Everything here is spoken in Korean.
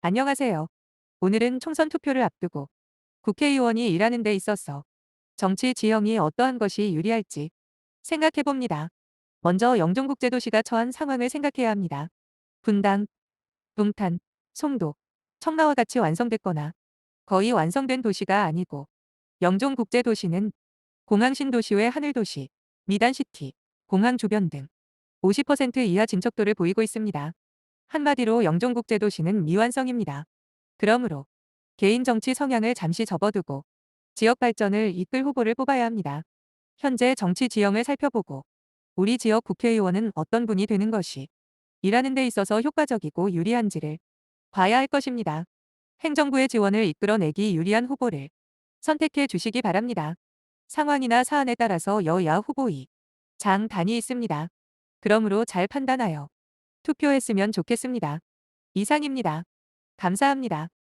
안녕하세요. 오늘은 총선 투표를 앞두고 국회의원이 일하는 데 있어서 정치 지형이 어떠한 것이 유리할지 생각해 봅니다. 먼저 영종국제도시가 처한 상황을 생각해야 합니다. 분당, 동탄, 송도, 청라와 같이 완성됐거나 거의 완성된 도시가 아니고 영종국제도시는 공항신도시 외 하늘도시, 미단시티, 공항 주변 등 50% 이하 진척도를 보이고 있습니다. 한마디로 영종국제도시는 미완성입니다. 그러므로 개인 정치 성향을 잠시 접어두고 지역 발전을 이끌 후보를 뽑아야 합니다. 현재 정치 지형을 살펴보고 우리 지역 국회의원은 어떤 분이 되는 것이 일하는 데 있어서 효과적이고 유리한지를 봐야 할 것입니다. 행정부의 지원을 이끌어내기 유리한 후보를 선택해 주시기 바랍니다. 상황이나 사안에 따라서 여야 후보이 장단이 있습니다. 그러므로 잘 판단하여 투표했으면 좋겠습니다. 이상입니다. 감사합니다.